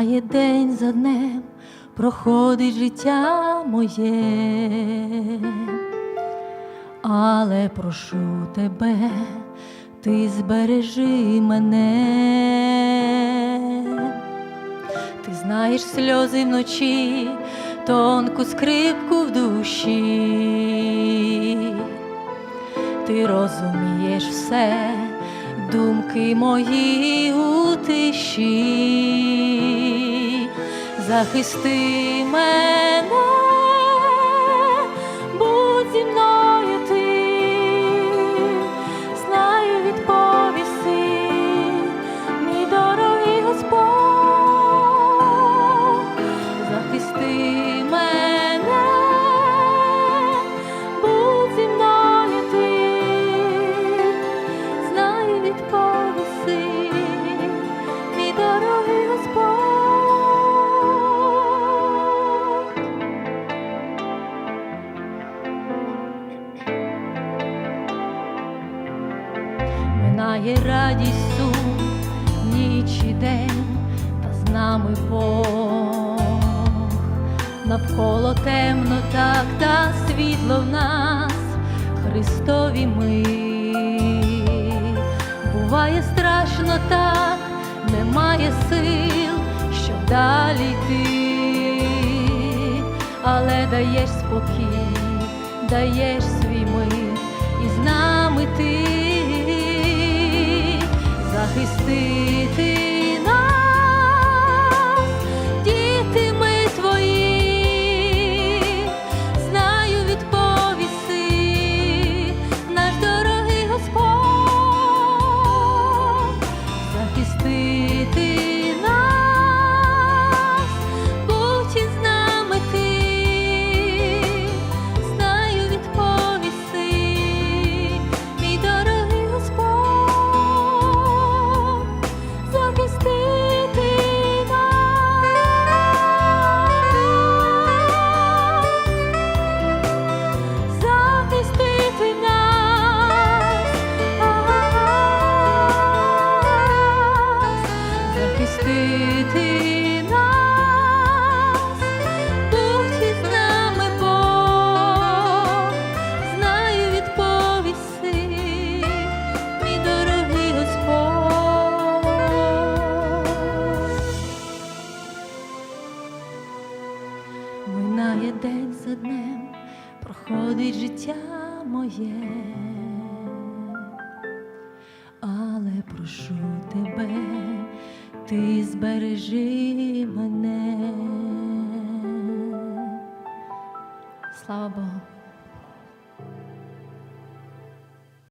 за днем проходить життя моє, але прошу тебе, ти збережи мене. Ти знаєш сльози вночі, тонку скрипку в душі. Ти розумієш все, думки мої у тиші. Захисти мене, будь зі мною ти, знаю відповіси, мій дорогий Господь, захисти мене, Минає радість сум, ніч і день, та з нами Бог. Навколо темно так, та світло в нас, Христові ми. Буває страшно так, немає сил, щоб далі йти, але даєш спокій, даєш свій мир, і з нами ти захистити захистити нас, із нами Бог, знаю відповіси, мій дорогий Господь. Минає день за днем, проходить життя моє, але прошу тебе, ти збережи мене. Слава Богу.